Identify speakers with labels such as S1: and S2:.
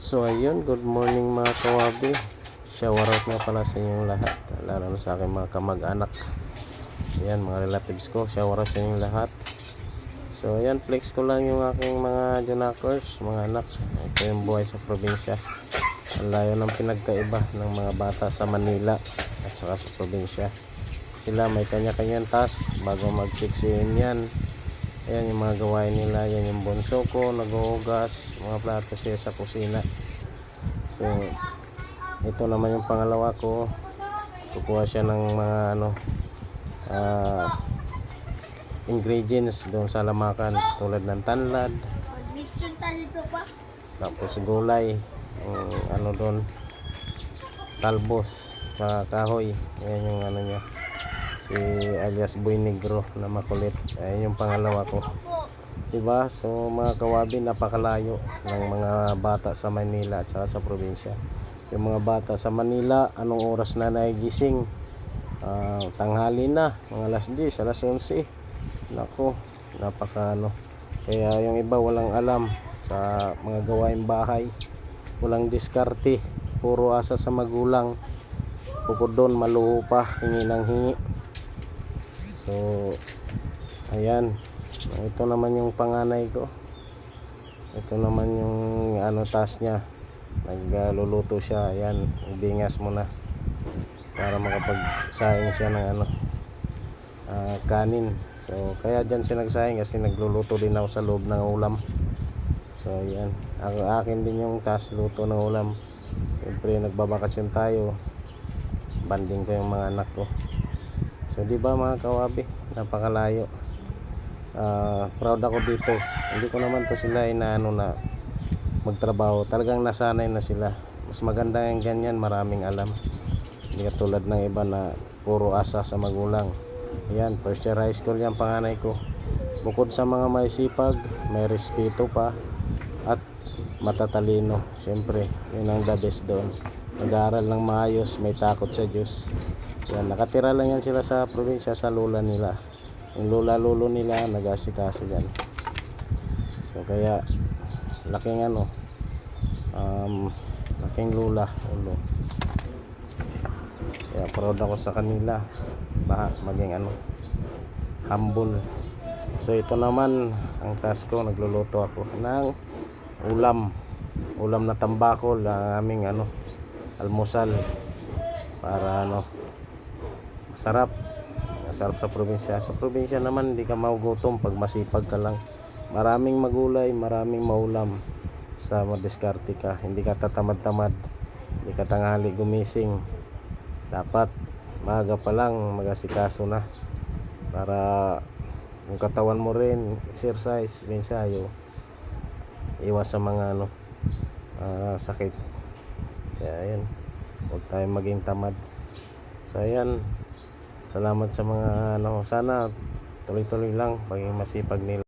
S1: So ayun, good morning mga kawabi. Shower out nga pala sa inyong lahat. Lalo na sa aking mga kamag-anak. Ayan, mga relatives ko. Shower out sa inyong lahat. So ayan, flex ko lang yung aking mga junakers, mga anak. Ito yung buhay sa probinsya. Ang layo ng pinagkaiba ng mga bata sa Manila at saka sa probinsya. Sila may kanya-kanyang task bago mag-6am yan. Ayan yung mga gawain nila. Yan yung bunso ko, naghuhugas, mga plato siya sa kusina. So, ito naman yung pangalawa ko. Kukuha siya ng mga ano, ah, ingredients doon sa lamakan. Tulad ng tanlad, tapos gulay, yung ano doon, talbos sa kahoy. Ayan yung ano niya. Si alias Boy Negro na makulit. Ayan yung pangalawa ko. Diba? So mga kawabi napakalayo ng mga bata sa Manila at sa probinsya. Yung mga bata sa Manila, anong oras na nagigising? Ah, tanghali na, mga alas 10, alas 11. Nako, napaka ano. Kaya yung iba walang alam sa mga gawaing bahay. Walang diskarte, puro asa sa magulang. Bukod doon, maluho pa, hingi ng hingi. So, ayan. Ito naman yung panganay ko. Ito naman yung ano task niya. Nagluluto siya. Ayan, ibingas mo na. Para makapagsaing siya ng ano ah, kanin. So, kaya dyan siya nagsaing kasi nagluluto din ako sa loob ng ulam. So, ayan. Ako, akin din yung task luto ng ulam. Siyempre, nagbabakasyon tayo. Banding ko yung mga anak ko. So, di ba mga kawabi? Napakalayo. Ah proud ako dito. Hindi ko naman to sila inaano na magtrabaho. Talagang nasanay na sila. Mas maganda yung ganyan maraming alam. Hindi katulad ng iba na puro asa sa magulang. Yan first year high school yan panganay ko. Bukod sa mga may sipag may respeto pa at matatalino. Syempre yun ang the best doon. Nag-aaral ng maayos may takot sa Diyos yan nakatira lang yan sila sa probinsya sa lula nila. Yung lola lolo nila nag-asikaso yan so kaya laking ano um, laking lula ulo. Kaya proud ako sa kanila. Baha maging ano humble. So ito naman ang task ko nagluluto ako ng ulam. Ulam na tambakol ang aming ano almusal. Para ano masarap. Masarap sa probinsya. Sa probinsya naman hindi ka magugutom pag masipag ka lang. Maraming magulay maraming maulam sa madiskarte ka. Hindi ka tatamad-tamad. Hindi ka tanghali gumising. Dapat maaga pa lang magasikaso na para yung katawan mo rin exercise mensayo iwas sa mga ano ah, sakit. Kaya ayun huwag tayong maging tamad so ayan. Salamat sa mga ano sana tuloy-tuloy lang paging masipag nila